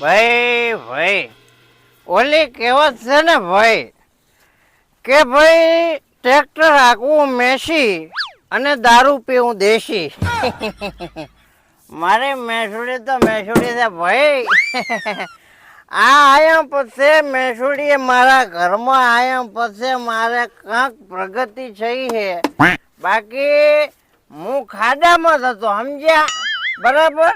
ભાઈ ભાઈ, ઓલી કહેવત છે ને ભાઈ કે ભાઈ, ટ્રેક્ટર હાંકવું મેસી અને દારૂ પીવું દેશી. મારે મેસુડી તો મેસુડી છે ભાઈ. આ આયા પછી મેસુડીએ મારા ઘરમાં આયા પછી મારે કંઈક પ્રગતિ થઈ છે. બાકી હું ખાડામાં જ હતો, સમજ્યા? બરાબર?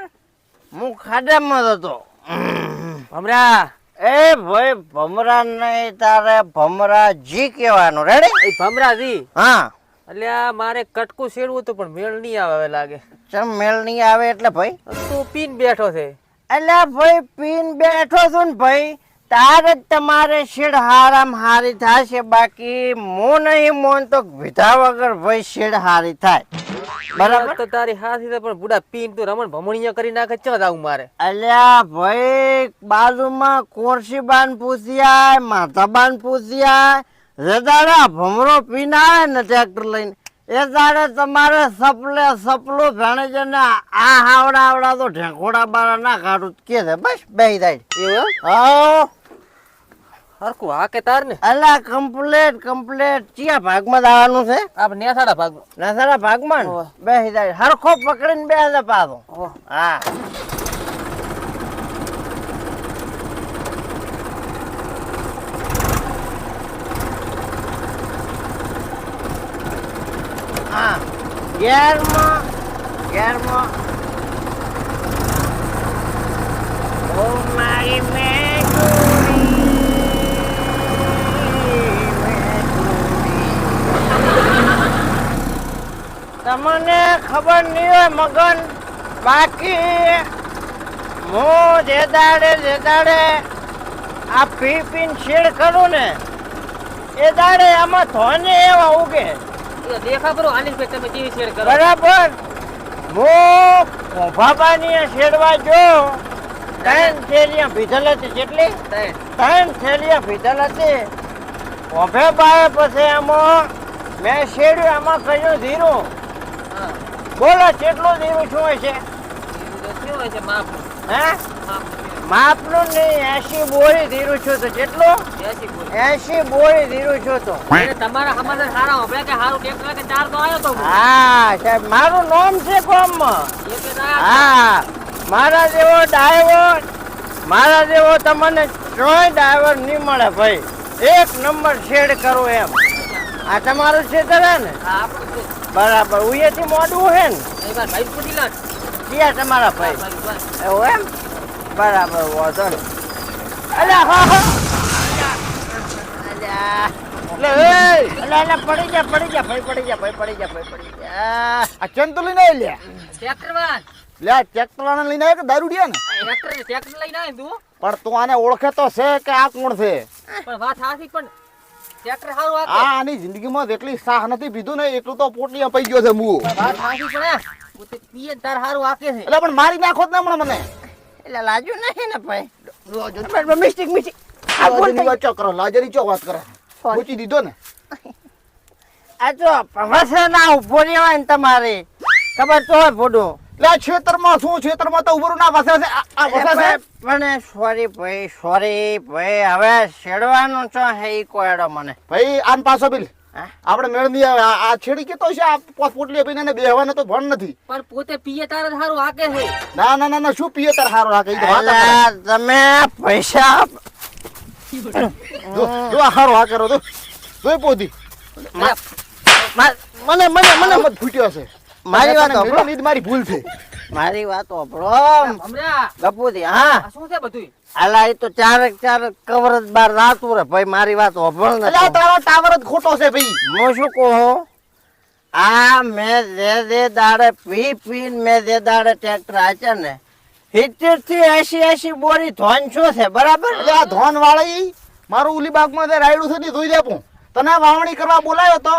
હું ખાડામાં જ હતો. ભમરા. એ ભાઈ ભમરા નહીં તારે ભમરા જી કહેવાનું. રેડી એ ભમરા જી હા. એટલે આ મારે કટકું શેડવું હતું પણ મેળ નહીં આવે લાગે. ચમ મેળ નહીં આવે એટલે ભાઈ? તું પીન બેઠો છે. એટલે ભાઈ પીન બેઠો છું ને ભાઈ તારે જ તમારે શેડ હારામ હારી થશે બાકી મો નહીં મોન તો વિધા વગર ભાઈ શેડ હારી થાય. બરાબર? તો તારી હાથી તો પણ બુડા પીન તું રમણ ભમણિયા કરી નાખે ચો જાવ મારે? અલ્યા ભાઈ બાજુમાં કોરસીબાન પૂછ્યા માથાબાન પૂછ્યા રદાડા ભમરો પીન આવે ને ટ્રેક્ટર લઈને. એ દાડે તમારે સપલે સપલું ભણે છે ને આ હાવડા આવડા તો ઢેંકોડા બારા ના કાઢું કે છે બસ બે એવું હા. હરખું હા કે તાર ને. અલા કમ્પ્લેટ કમ્પ્લેટ ચિયા ભાગમાં દાવાનું છે? આપ નેસાડા ભાગ નેસાડા ભાગમાં? બે હિદાય હરખો પકડીને બે હજાર પાછો હા. હા. ગેરમાં ગેરમાં. ઓ મારી મેઘુડી, તમને ખબર નહીં હોય મગન બાકી હું જે દાડે જે દાડે આ પી પીને શેડ કરું ને એ દાડે આમાં ધોને એવા ઉગે. દેખા બરો આની પે તમે કેવી શેર કરો. બરાબર? હું કોભાબાની શેડવા જો ત્રણ થેલિયા ભીધલ હતી કેટલી? ત્રણ. થેલિયા ભીધલ હતી. કોભે બાએ પછી એમાં મેં શેડ્યું એમાં કહ્યું ધીરું બોલો કેટલો ધીરું શું હોય છે એવું હોય છે માપ હે? માપનું નહીં એસી બોરી ધીરું છું તો કેટલો? એસી બોરી. ધીરું છું તો. તમારા સમાધાન સારા હોભળ્યા કે સારું ટેક કે ચાર તો આવ્યો તો હા. સાહેબ મારું નામ છે ગામમાં એ કે ના હા મારા જેવો ડ્રાઈવર મારા જેવો તમને ત્રણ ડ્રાઈવર નહીં મળે ભાઈ. એક નંબર શેડ કરો એમ. આ તમારું છે તરા ને આપણું છે. બરાબર ઉયેથી મોડું હે ને? વાર ભાઈ પૂછી લે ક્યાં તમારા ભાઈ. એવું એમ? બરાબર વાંધો ને અલ્યા હા હા. એ પડી જા પડી જા ભાઈ પડી જા ભાઈ પડી જા ભાઈ પડી જા. આ ચંદ તો લઈને આવી લે ટ્રેક્ટર વાન લે ટ્રેક્ટર વાળાને લઈને આવ્યો કે દારૂડિયા ને ટ્રેક્ટર લઈને આવે તું. પણ તું આને ઓળખે તો છે કે આ કોણ છે? પણ વાત પણ ટ્રેક્ટર સારું આ આની જિંદગીમાં જેટલી સાહ નથી પીધું ને એટલું તો પોટલી અપાઈ ગયો છે મુ વાત હાથી પણ પોતે પીએ તાર સારું આપે છે. એટલે પણ મારી નાખો ને હમણાં મને. એટલે લાજુ નહીં ને ભાઈ. Mistake mistake. આ ભૂલ લાજરી થઈ. વાત કરો લાજરી ચો વાત કરે? પૂછી દીધો ને? આ જો પ્રવાસે ના ઊભો રહેવાય ને તમારે. ખબર તો હોય ફોટો આ ખેતરમાં શું? ખેતરમાં તો ઉભરું ના વસે છે આ- વસે છે મને સોરી ભાઈ સોરી ભાઈ. હવે છેડવાનું છો હે ઈ કોયડો મને. ભાઈ આન પાછો બિલ? આપણે મેળ નહીં આવે. આ- છેડી કેતો છે આ પોટલી પીને ને બેહવાનો તો ભણ નથી. પણ પોતે પીએ તારે સારું હાકે છે. ના ના ના ના શું પીએ તાર સારું હાકે? ઈ તો વાત તમે પૈસા જો જો આ હાકે કરો તો જોઈ પોતી મને મને મને મત ફૂટ્યો છે. મારી વાત સાંભળો. મેળવી મારી ભૂલ છે. મારી વાત સાંભળો ગપુજી હા. આ શું છે બધું અલા એ તો ચારક ચારક કવર જ બાર રાતું રે. ભાઈ મારી વાત સાંભળો ને અલા તારો ટાવર જ ખોટો છે ભાઈ. હું શું કહું? આ મેં જે જે દાડે પી પીને મેં જે દાડે ટ્રેક્ટર આચે ને સિત્તેરથી એસી એસી બોરી ધોન શું છે બરાબર? એટલે આ ધોન વાળી મારું ઉલી બાગમાં જે રાયડું છે ને ધોઈ દેપું તને વાવણી કરવા બોલાયો તો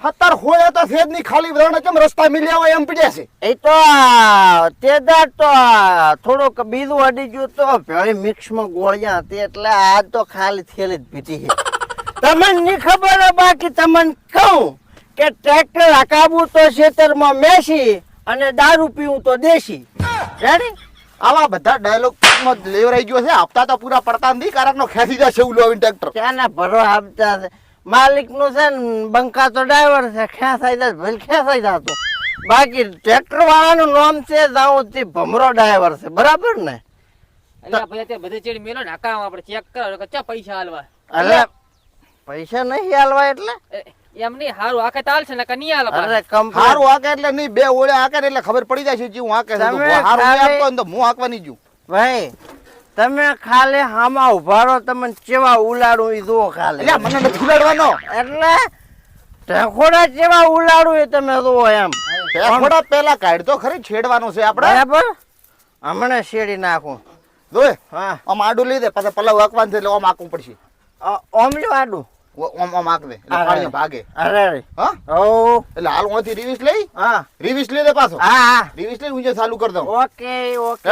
સત્તર હોય તો ફેદની ખાલી વરણ કેમ રસ્તા મિલ્યા હોય એમ પીડ્યા છે? એ તો તે દાડ તો થોડોક બીજું અડી ગયું તો ભેળી મિક્સમાં ગોળિયા હતી એટલે આજ તો ખાલી થેલી જ પીટી છે. તમને ની ખબર બાકી તમને કહું કે ટ્રેક્ટર હકાવું તો ખેતરમાં મેસી અને દારૂ પીવું તો દેશી. રેડી આવા બધા ડાયલોગ લેવરાઈ ગયો છે. આપતા તો પૂરા પડતા નથી. કારણ નો ખેંચી જશે ઉલો ટ્રેક્ટર. ક્યાંના ભરો આપતા છે માલિકનું છે ને બંકા તો ડ્રાઈવર છે ખેંચાઈ જાય? ભલે ખેંચાઈ જતો બાકી ટ્રેક્ટર વાળાનું નામ છે તે ભમરો ડ્રાઈવર છે બરાબર ને? એટલે ભાઈ તે બધે ચેડી મેલો ને હકામ આપણે ચેક કરો કે ચા પૈસા હાલવા. અરે પૈસા નહીં હાલવા એટલે? એમ નહીં હારું આખે તાલશે ને કે નહીં અરે કમ્પ્લીટ હારું હાકે એટલે નહીં બે ઓળે હાકે એટલે ખબર પડી જાય છે જે હું હાકે છે. તો તમે હારું નહીં આપતો તો હું હાંકવાની છું ભાઈ તમે ખાલી હામાં ઊભા રહો તમે ચેવા ઉલાડું ઈ જુઓ ખાલી. એટલે મને નથી ઉલાડવાનો એટલે ટેખોડા ચેવા ઉલાડું એ તમે જુઓ એમ. થોડા પેલા કાઢ તો ખરી છેડવાનો છે આપણે. બરાબર? હમણાં શેડી નાખું. જોય હા. આમ આડું દે પછી પલાવ હાંકવાનું છે એટલે આમ હાંકવું પડશે. ઓમ લ્યો આડું. ઓ- ઓમ આમ દે એટલે પાણી ભાગે. અરે અરે હા? ઓ. એટલે હાલ ઓથી રિવિસ લઈ? હા. રિવિસ લઈ દે પાછો. હા હા. રિવિસ લઈ હું ચાલુ કર દઉં. Okay okay.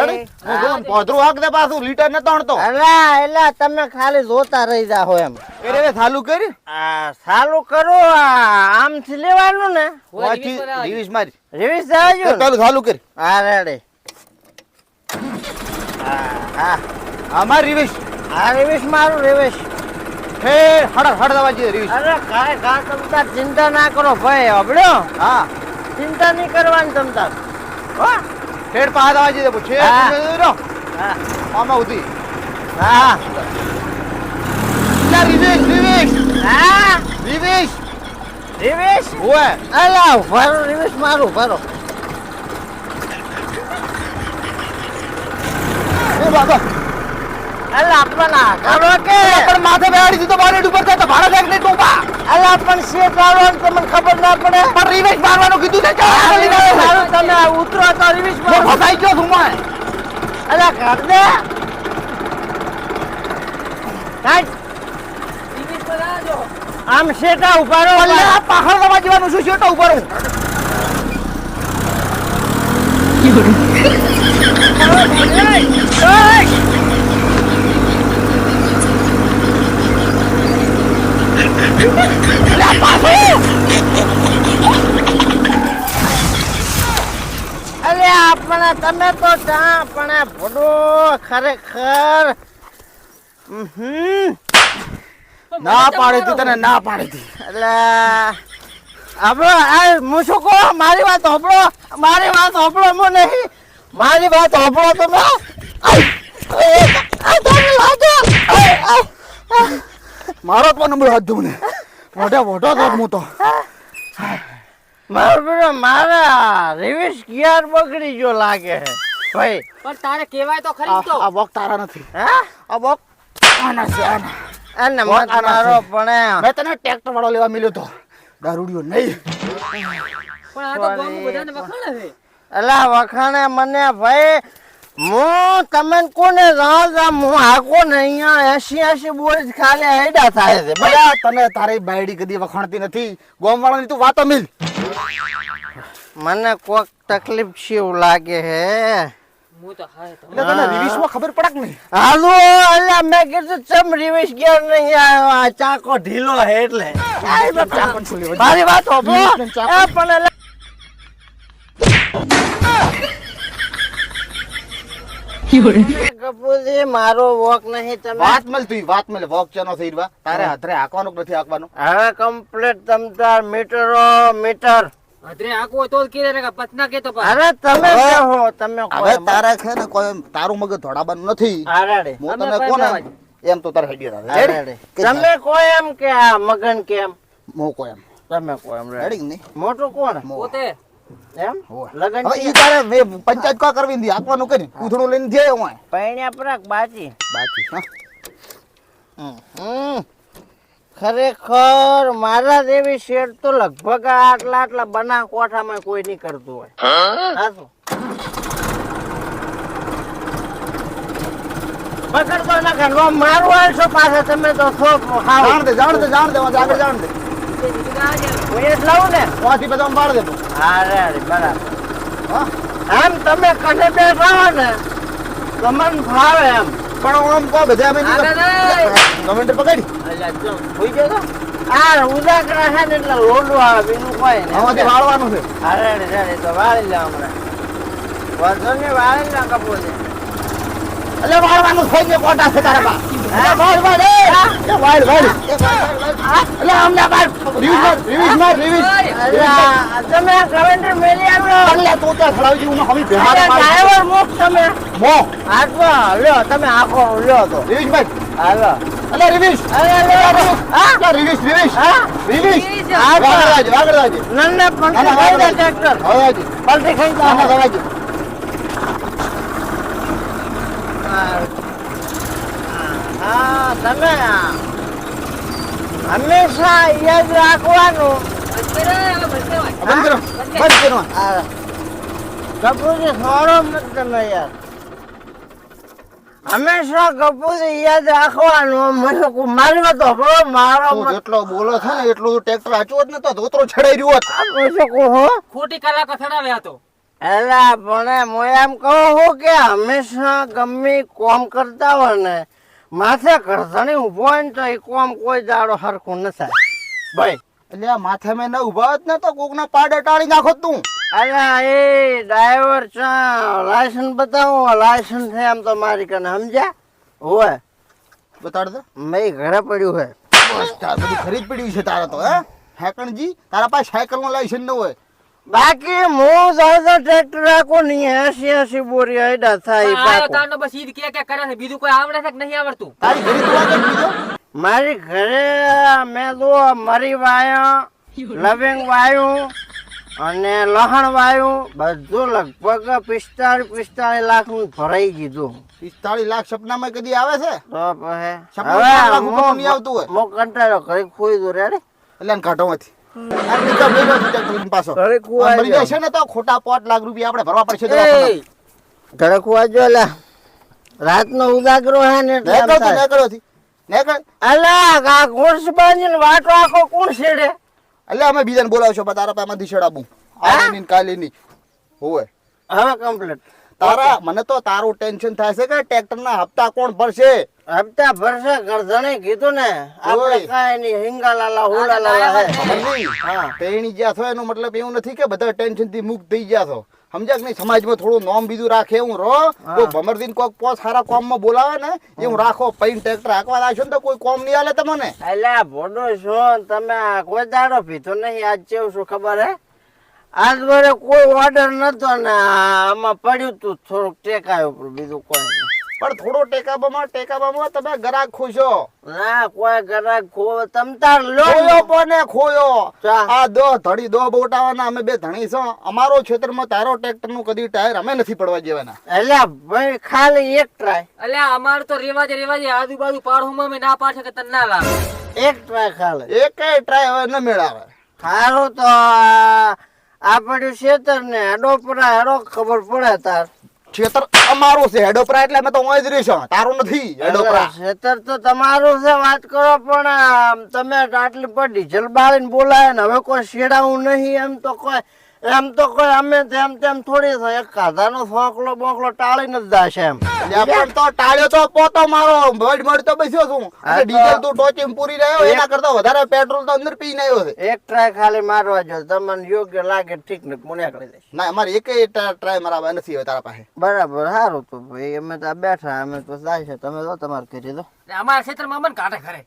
હું જોઉં ને પોધરું દે પાછું લીટર ને તણતો અલા એલા તમે ખાલી જોતા રહી જાઓ એમ. અરે રે ચાલુ કરી. આ ચાલુ કરો આ આમથી લેવાનું ને. વાંચી રિવીસ મારી. રિવિસ જાજો ચાલુ ચાલુ કરી. હા રેડી. હા હા. અમાર રિવિસ આ રિવિસ મારું રિવીસ હે હડક હડક વાજી રહી અરે કાય કા તમતા ચિંતા ના કરો ભાઈ હબળ્યો હા. ચિંતા નહીં કરવાની તમતા હો? હેડ પા દવા જોઈએ પૂછે હા. હા. આમાં ઉધી. હા. ના રિવિસ રિવિસ હા? રિવિસ રિવીસ ઓય અલા ભરો રિવીસ મારું ભરો. એ બાબા. અલા કરો કે પણ માથે બેહાડી દીધો બારે ઉપર તો ભાડા દેખ નહીં ટોપા અલા પણ શેઠ વાળો તમને ખબર ના પડે. પણ રિવિસ મારવાનું કીધું ને ચાલ તમે ઉતરો તો રિવીસ હું મારું. ફસાઈ ગયો છું મેં અલા કર દે કાંઈ રિવીસ પર આવજો. આમ શેટા ઊભા રહો. અલ્યા પાખડ દવા જેવાનું શું તો ઉપર હું અરે આપણે તમે તો ચા પણ ભડો ખરેખર ના પાડી હતી તને ના પાડી હતી એટલે આપણો આ હું શું કહું? મારી વાત હોપડો મારી વાત હોપડો હું નહીં. મારી વાત હોપડો તમે! આ તમે લાજો! મારો તો નંબર હાથ દઉં ને. મોઢે મોઢો તો હું તો મારો બેટો મારા રિવિસ ગિયર બગડી ગયો લાગે છે. ભાઈ પણ તારે કહેવાય તો ખરી તો. આ બોક તારા નથી. હે? આ બોક આના છે આના. અને મત મારો પણ મેં તને ટ્રેક્ટર વાળો લેવા મળ્યો તો. દારૂડિયો નહીં. પણ આ તો બધાને વખાણે છે. અલા વખાણે મને ભાઈ હું તમે કોને જામ હું હાકો ને અહીંયા એસી એસી બોલ ખાલી હેડા થાય છે. બડા તને તારી બાયડી કદી વખાણતી નથી. ગોમ વાળાની તું વાતો મિલ. મને કોક તકલીફ છે એવું લાગે હે. હું તો હાય તો. એટલે તને રિવિશમાં ખબર પડે કે નહીં? હાલો અલ્યા મેં કીધું ચમ રિવિશ ગયા નહીં? આવ્યો આ ચાકો ઢીલો હે એટલે. મારી વાત ચાકો. પણ કપૂરજી મારો વોક નહીં તમે. વાત મળ તું વાત મળ વોક ચનો થઈ રહ્યો તારે હાથરે હાંકવાનું નથી હાંકવાનું હવે કમ્પ્લીટ તમતાર મીટરો મીટર. તો કીધે કે પતના કે તો અરે તમે હવે- તમે હવે એમ. તારે છે ને કોઈ એમ તારું મગજ ધોડાવાનું નથી. આરાડે. હું તને કોઈ એમ તો તારે હેડી. આરાડે. તમે કહો એમ કે આ મગન કેમ? મો કો એમ. તમે કહો એમ રેડી. હેડી કે મોટું કોણ? મો. પોતે. એમ? લગન હવે ઈ તારે મેં પંચાયત કા કરવી કરી લઈને હું પૈણ્યા પરાક હા. ખરેખર મારા જેવી શેડ તો લગભગ આટલા આટલા બના કોઠામાં કોઈ નહીં કરતું હોય. હાચું. પકડતો ના કાઢવો મારું પાછા તમે તો છો જાણ દે જાણ દે જાણ દે આગળ જાણ દે. હું લાવું ને? વાંથી બધા પાડ દે તું. હા રે રે, બરાબર આમ તમે કને બેઠા હો ને તો મન એમ. પણ આમ કહો બધા અમે કમેન્ટ પકડી. હોઈ ગયો આ ઉદાકરા છે ને એટલે લોડું આવે બીજું કોઈ ને આમાંથી વાળવાનું છે. અરે તો વાળી લે હમણાં. નહીં વાળી લે કપૂર એટલે વાળવાનું થઈ ગયું કોટા છે તારા બા. વાળ વાળ, વાળ, વાળ. એટલે તમે કલેન્ડર મેલી આવ્યો એટલે તું ત્યાં ખડાવજી હું હમી અલા, ડ્રાઈવર મૂક તમે. મો આટલો લ્યો તમે આખો લ્યો તો રિવીઝ હાલો. એટલે રિવીઝ હા એટલે રિવીઝ રિવીઝ હા? રિવીઝ હા, વાગડ વાગે વાગડ વાગે નન્ને પણ ના, ના, ખાઈ દે ટ્રેક્ટર હવે પલટી ખાઈ ના ના દે વાગે હા તમે હંમેશા યાદ રાખવાનું. બંધ કરો, બંધ કરો. કરો કરો કપૂરજી મત યાર. હંમેશા કપૂરજી યાદ રાખવાનું. મને મારવા તો મારો એટલો બોલો છે ને એટલું તું ટ્રેક્ટર આચો જ નતો. ધોતરો છડાઈ રહ્યો હોત. હો ખોટી કલાકો થડાવ્યા તો. એલા પણ હું એમ કહું છું કે હંમેશા ગમે કોમ કરતા હોય ને માથે કરધણી ઊભો હોય ને તો એ કોમ કોઈ દાડો હરખું ન થાય. ભાઈ એટલે આ માથે મેં ન ઊભા જ ને તો કોકના પાડે ટાળી નાખો તું. અરે એ ડ્રાઈવર ચા લાયસન્સ બતાવો લાયસન્સ છે આમ તો મારી કને સમજ્યા? હોય બતાડ દે. મેં ઘરે પડ્યું હે બસ તાર બધું ખરીદ પડ્યું છે તારા તો હે? હેકણજી તારા પાસે સાયકલનું લાયસન્સ ન હોય. બાકી હું જાણતો ટ્રેક્ટર રાખો નહીં એસી એસી બોરી આયડા થાય ઈ આ બસ ઈદ કે કે કરે છે બીજું કોઈ આવડે છે કે નહીં આવડતું? તારી ઘરે તો આગળ બીજો? મારી ઘરે મેં તો મરી વાયો લવિંગ વાયું અને લહણ વાયું બધું લગભગ પિસ્તાળીસ પિસ્તાળીસ લાખનું ભરાઈ ગીધું. પિસ્તાળીસ લાખ સપનામાં કદી આવે છે? તો હોય. મો કંટાળો કરી ખોઈ દો રે એટલે કાઢો માંથી આ બીજા છું આ ને તો ખોટા લાખ રૂપિયા આપણે ભરવા પડશે લે. હે ને નેકળ તું. નેકળ. નેકળ. અલા આ ઘોડસ બાંધીને વાટો આખો કોણ છેડે એટલે અમે બીજાને બોલાવશો પણ તારા પાસે માંથી છેડાવું આની ને હોય હવે. કમ્પ્લીટ તારા મને તો તારું ટેન્શન થાય છે કે ટ્રેક્ટર ના હપ્તા કોણ ભરશે? હપ્તા ભરશે ગરધણે કીધું ને. આપણે. કાંઈ નહીં હિંગાલાલા હુલાલાલા હે. સમજી? હા. તેણી જ્યાં છો એનો મતલબ એવું નથી કે બધા ટેન્શનથી મુક્ત થઈ ગયા છો. સમજ્યા કે નહીં? સમાજમાં થોડું નોમ બીજું રાખે હું. રો તો ભમરદીન કોક પો સારા કોમમાં બોલાવે ને એવું રાખો. પૈન ટ્રેક્ટર હાંકવા રાખશો ને તો કોઈ કોમ નહીં આલે તમને? એટલે ભોડો છો તમે. આ કોઈ દાડો પીધો નહીં. આજ જેવું શું ખબર હે? આજ વરે કોઈ ઓર્ડર નતો ને આમાં પડ્યું તું થોડુંક ટેકાય પણ બીજું કોઈ પણ થોડો ટેકાબામાં ટેકાબામાં તમે ગરાક ખુશો. ના કોઈ ગરાક ખો તમ તાર લોયો ખોયો ખોયો. આ દો ધડી દો બોટાવાના અમે બે ધણી છો. અમારો ક્ષેત્રમાં તારો ટ્રેક્ટરનું કદી ટાયર અમે નથી પડવા જેવાના અલ્યા ભાઈ ખાલી એક ટ્રાય અલ્યા અમાર તો રિવાજ રિવાજ આજુબાજુ પાડોમાં મેં ના પાડશે કે તને ના લાવે. એક ટ્રાય ખાલી. એક ટ્રાય હવે ન મેળાવે. સારું તો આ પડ્યું શેતર ને હેડોપરા હેડો ખબર પડે તાર. ક્ષેત્ર અમારું છે હેડોપરા એટલે અમે તો ઓય જ રહીશું તારું નથી હેડોપરા શેતર તો તમારું છે વાત કરો પણ તમે આટલી પર ડીઝલ બાળીને બોલાય ને હવે કોઈ શેડાવું નહીં એમ તો કોઈ એમ તો કોઈ અમે તેમ તેમ થોડી થાય. એક કાધાનો ફોકલો બોકલો ટાળી નથી જાય દાશે એમ પણ તો ટાળ્યો તો પોતો મારો. ભડ મઢ તો બેસ્યો છું. અને ડીઝલ તું ટોચિંગ પૂરી રહ્યો એના કરતા વધારે પેટ્રોલ તો અંદર પી આવ્યો છે. એક ટ્રાય ખાલી મારવા જો તમને યોગ્ય લાગે ઠીક ને મને કરી દે ના અમારે એક ટ્રાય મારા નથી હવે તારા પાસે. બરાબર સારું તો ભાઈ અમે તો આ બેઠા અમે તો જાય છે. તમે તો તમારે કરી દો અમારા ક્ષેત્રમાં અમને કાઢે ખરે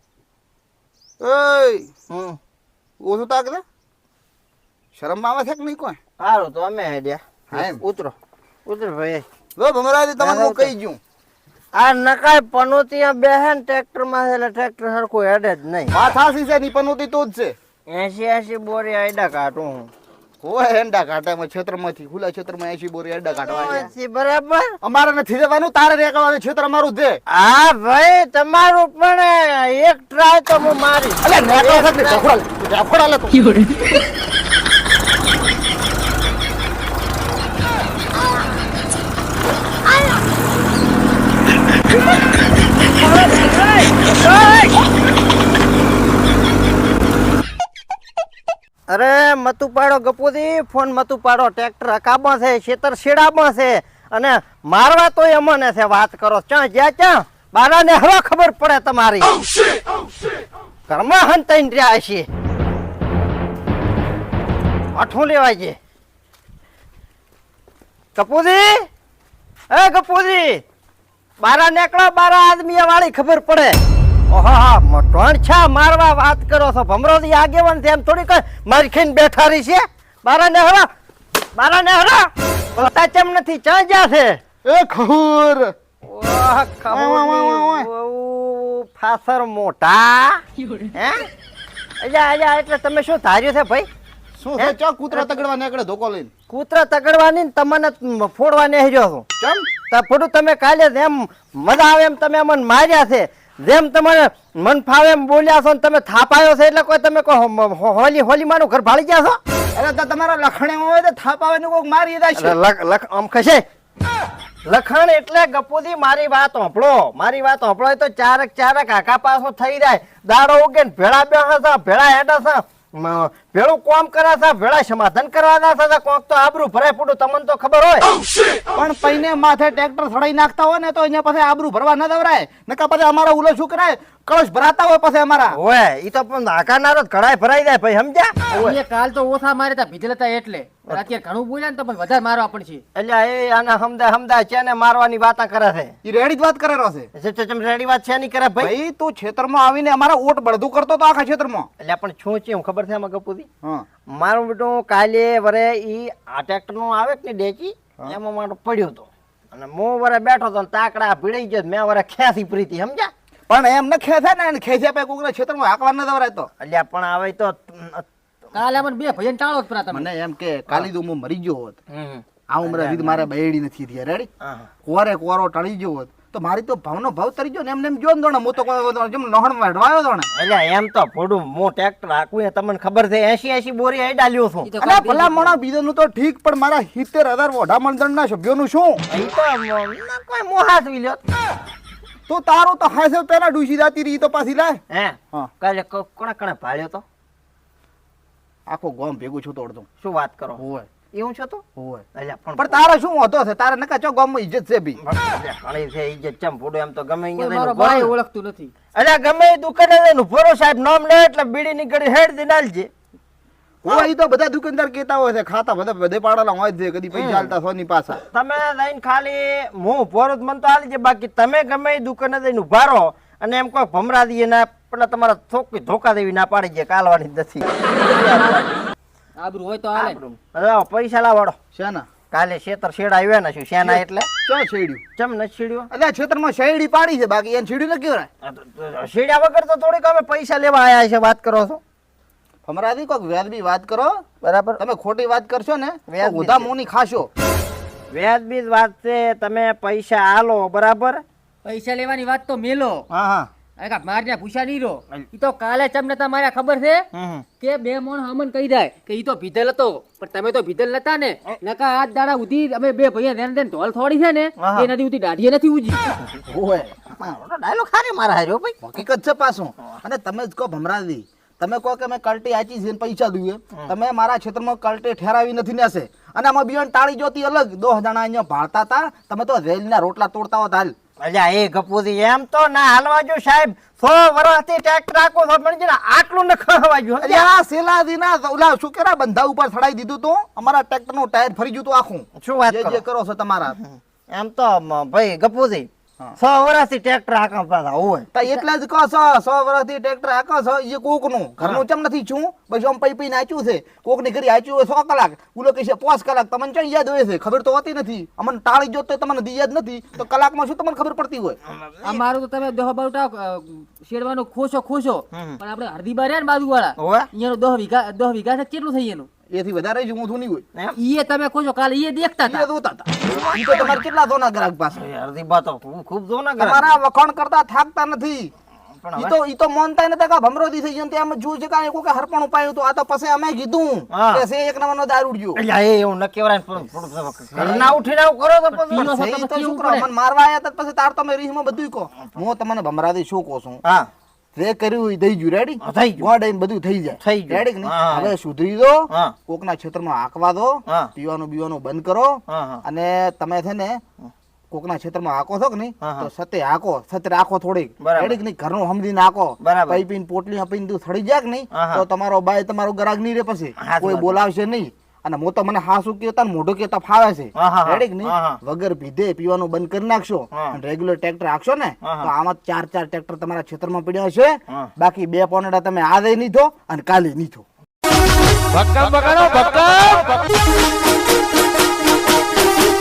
ઓય હમ ઓછું તાક દે શરમ આવે છે કે નહીં કોઈ? સારું તો અમે હા હેડ્યા એમ. ઉતરો. ઉતરો ભાઈ. લો ભમરાજી તમને હું કહી ગયું. આ નકાય પનોતિયા બેહેન ટ્રેક્ટરમાં એટલે ટ્રેક્ટર સરખું હેડે જ નહીં. માથાસી છે ની પનોતી તો જ છે. એસી એસી બોરી આડા કાઢું હું. હોય હેંડા ક્ષેત્રમાંથી ખુલ્લા ક્ષેત્રમાં એસી બોરી હેંડા કાઢવા છે. બરાબર? અમારે નથી જવાનું તારે રેકવાનું ક્ષેત્ર અમારું જ છે. હા ભાઈ તમારું પણ એક ટ્રાય તો હું મારી અલે નેકળો છે ને ઢેફોડા ઢેફોડા લે તું અરે મતુ ઉપાડો ગપુદી ફોન મત ઉપાડો ટ્રેક્ટર હકામાં છે ખેતર શેડામાં છે અને મારવા તો અમને છે વાત કરો. ચા જ્યાં ચા બારાને હવે ખબર પડે તમારી. ઘરમાં હંતાઈને રહ્યા છે અઠું લેવાય છે કપૂજી એ કપૂજી બારા નેકળો બારા આદમી વાળી ખબર પડે. ઓહો ત્રણ મારવા વાત કરો છો? ભમરોથી આગેવાન છે એમ થોડી કઈ બેઠા રહી છે. બારા ને હરા બારા ને બોલતા ચમ નથી? ચા જા છે? એ ખુર ઓહ, ખબર ફાસર મોટા. હે? અજા અજા એટલે તમે શું ધાર્યું છે ભાઈ? શું છે? ચો કૂતરા તગડવા નીકળે ધોકો લઈને? કૂતરા તગડવાની ને તમને ફોડવાની હેર્યો છું. તા ફોટું તમે કાલે એમ મજા આવે એમ તમે અમને માર્યા છે. જેમ તમારે મન ફાવે એમ બોલ્યા છો ને તમે થાપાયો છે એટલે કોઈ તમે હોલી હોલી માનું ઘર ભાળી ગયા છો? એટલે તો તમારા લખણે હોય તો થાપાવે ને કોક મારી દીધા છે. આમ ખસે. લખણ એટલે ગપુદી મારી વાત હોંભળો. મારી વાત હોંભળો તો ચારક ચારક આખા પાછો થઈ જાય. દાડો ઉગે ને ભેળા છે ભેળા છે. મ, ભેળું કોમ કરા છે ભેળા સમાધાન કરવાના છે કોક તો આબરૂ ભરાય પૂડું તમને તો ખબર હોય. પણ પૈને માથે ટ્રેક્ટર સડાઈ નાખતા હોય ને તો અહીંયા પાસે આબરૂ ભરવા ન દવરાય. નકા પછી અમારો ઉલો શું કરાય? કળશ ભરાતા હોય પછી અમારા. ઓય ઈ તો પણ આકારનારો જ ઘડાય ભરાઈ જાય ભાઈ સમજ્યા? એ કાલ તો ઓછા મારે તા ભીજલતા એટલે. પણ અત્યારે ઘણું બોલ્યા ને તો પછી વધારે મારવા પડશે. એટલે એ આના હમદા હમદા છે ને મારવાની વાતા કરે છે? ઈ રેડી જ વાત કરે છે. છે છે ચમ રેડી વાત છે નહીં કરે ભાઈ? તું ખેતરમાં આવીને અમારા ઓટ બળદું કરતો તો આખા ખેતરમાં. એટલે પણ શું છે એમ ખબર છે આમાં ગપુદી હા મારું બેટું કાલે વરે ઈ આ ટ્રેક્ટર નો આવે ને ડેચી એમાં મારો પડ્યો હતો. અને હું વરે બેઠો હતો તાકડા ભીડાઈ ગયો મેં વરે ખેંચી પ્રીતિ સમજ્યા? પણ એમ ન ખેંચે ને એને ખેંચ્યા પછી કોકના માં હાકવા ન દવરાય તો. એટલે પણ હવે તો કાલે મને બે ભૈયા ટાળો જ પરા તમે. મને એમ કે કાલી તો હું મરી ગયો હોત. આ ઉમરે હજી મારે બૈડી નથી થઈ રેડી કોરે કોરો ટળી ગયો હોત. તો મારી તો ભાવનો ભાવ તરી ગયો ને એમને એમ જો ને હું તો જેમ નહણ વઢવાયો તો ને. એટલે એમ તો ફોડું હું ટ્રેક્ટર હાંકું તમને ખબર છે. એસી એસી બોરી આઈ ડાલ્યો છું. કાલ ભલા મોણા બીજાનું તો ઠીક પણ મારા સિત્તેર હજાર વોઢા મંડળના સભ્યોનું શું? કોઈ મોહાસ વિલ્યો તો તારો તો હાસે પેલા ડૂસી જાતી રહી તો પાછી લાય. હે? હા. કાલે કોણે કોણે ભાળ્યો તો? આખો ગોમ ભેગું છું તોડતું. શું વાત કરો? હોય. એવું છે તો? હોય. એટલે પણ પણ તારે શું હતો છે? તારે નકા ચો ગોમમાં ઇજ્જત છે બી ઘણી છે ઇજ્જત ચમ ફોડો એમ તો ગમે અહીંયા મારો ભાઈ ઓળખતું નથી. અલ્યા ગમે એ દુકાને જઈને ફોરો સાહેબ નામ લે એટલે બીડી નીકળી હેડ દે નાલજે હોય ઈ તો બધા દુકાનદાર કેતા હોય છે ખાતા બધા બધે પાડેલા હોય છે કદી પૈસા હાલતા સોની પાસા તમે લઈને ખાલી હું ભોરો મન તો હાલી છે બાકી તમે ગમે એ દુકાને જઈને ઊભા રહો અને એમ કોઈ ભમરા દઈએ ના પેલા તમારા થોકી ધોકા દેવી ના પાડી છે કાલવાની નથી. આબરૂ હોય તો હાલે અલા પૈસા લાવાડો શેના? કાલે શેતર શેડ આવ્યા ને શું? શેના એટલે? ચો છેડ્યું ચમ ન છેડ્યો અલે છેતરમાં શેડી પાડી છે બાકી એને છેડ્યું ન કેવરાય શેડ્યા વગર તો થોડીક અમે પૈસા લેવા આયા છે વાત કરો છો. હમણાંથી કોઈક વ્યાજબી વાત કરો. બરાબર. તમે ખોટી વાત કરશો ને ઉધા. મોની ખાશો. વ્યાજબી વાત છે તમે પૈસા આલો બરાબર? પૈસા લેવાની વાત તો મેલો. હા હા. અરે કા મારને પૂછા નહીં રહો ઈ તો કાલે ચમને તમારે ખબર છે કે બે મોણ અમન કહી જાય કે ઈ તો ભીધેલ હતો પણ તમે તો ભીધેલ નતા ને. નકા આજ દાડા ઉધી અમે બે ભૈયા ઢોલ થોડી છે ને. એ નદી ઉધી દાઢીએ નથી ઉજી. હોય ડાયલોગ ખારી મારા હાર્યો ભાઈ. હકીકત છે પાછું. અને તમે જ કહો ભમરાજી તમે કહો કે મેં કલટી આચી છે પૈસા દઉં તમે મારા ક્ષેત્રમાં કલ્ટી ઠેરાવી નથી ને અને આમાં બિયોન ટાળી જોતી અલગ. દો જણા અહીંયા ભાળતા હતા. તમે તો રેલના રોટલા તોડતા હોત હાલ. અલ્યા એ ગપુજી એમ તો ના હાલવા જો સાહેબ. સો વર્ષથી ટ્રેક્ટર છો પણ ને આટલું ન ખવા જો અરે સેલાદી ના ઓલા શું કેરા બંધા ઉપર ચડાઈ દીધું તું? અમારા ટ્રેક્ટરનું ટાયર ફરી ગયું તું આખું. શું વાત જે કરો? છો તમારા. એમ તો ભાઈ ગપુજી હા. સો વર્ષથી ટ્રેક્ટર હાકા પાછા હોય. તો એટલે જ કહો છો સો વર્ષથી ટ્રેક્ટર હાકો છો એ કોકનું ઘરનું ચમ નથી છું? પછી આમ પૈ પૈ નાચ્યું છે. કોકની ઘરે આચ્યું હોય સો કલાક. ઉલો કહે છે પાંચ કલાક. તમને ચમ યાદ હોય છે? ખબર તો હોતી નથી. અમને ટાળી જોતો તો તમને દી યાદ નથી. તો કલાકમાં શું તમને ખબર પડતી હોય? આ મારું તો તમે દોહ બાવટા શેડવાનો ખોશો ખોશો. પણ આપણે હરદી બાર્યા ને બાજુ વાળા અહીંયાનું વીઘા દોહ વીઘા છે કેટલું થઈ એનું? એથી વધારે જ ઊંધું નહીં હોય. ઈએ તમે ખોશો કાલે ઈએ દેખતા હતા. જોતા હતા. ઈ તો તમારે કેટલા દોના ગ્રાહક પાસે? એ અડધી બાતો હું ખૂબ જો ગ્રાહક તમારા વખાણ કરતા થાકતા નથી. ઈ તો ઈ તો મોનતા નથી કે ભમરોદી થઈ જંતે આમ જોજે કા એકો કે હરપણ ઉપાય તો આ તો પછી અમે કીધું. કે સે એક નંબરનો ઉડ્યો. અલ્યા એ એવું ન કહેવાય પણ થોડુંક ઘરના ઉઠીને આવું કરો તો પછી છો છે તો છોકરા મને મારવા આયા તા પછી તાર તમે રીસમાં બધું કહો. હું તમને ભમરાદી શું કહું છું? હા. જે કર્યું ઈ થઈ ગયું. રેડી થઈ ગયું. ગોડ બધું થઈ જાય. થઈ ગયું. રેડી. હવે સુધરી દો. કોકના ક્ષેત્રમાં આંકવા દો. પીવાનું બીવાનું બંધ કરો. અને તમે છે ને કોકના ક્ષેત્રમાં હાકો છો કે નહીં. તો સતે હાકો સતે રાખો થોડીક. રેડી કે નહીં? ઘરનું સમજીને બરાબર. પૈપીને પોટલી આપીને તું થડી જાય કે નહીં. તો તમારો બાય તમારો ગરાગ નહીં રે પછી. કોઈ બોલાવશે નહીં. અને હું તો મને હાસુ કહેતા ને મોઢું કહેતા ફાવે છે. હા, હા, હા. રેડી કે નહીં? હા, હા. વગર પીધે પીવાનું બંધ કરી નાખશો. અને રેગ્યુલર ટ્રેક્ટર રાખશો ને. તો આમાં ચાર ચાર ટ્રેક્ટર તમારા ક્ષેત્રમાં પડ્યા છે બાકી બે પોનેડા તમે આજે નીધો અને કાલે નીધો ભક્કમ ભક્કમ ભક્કમ.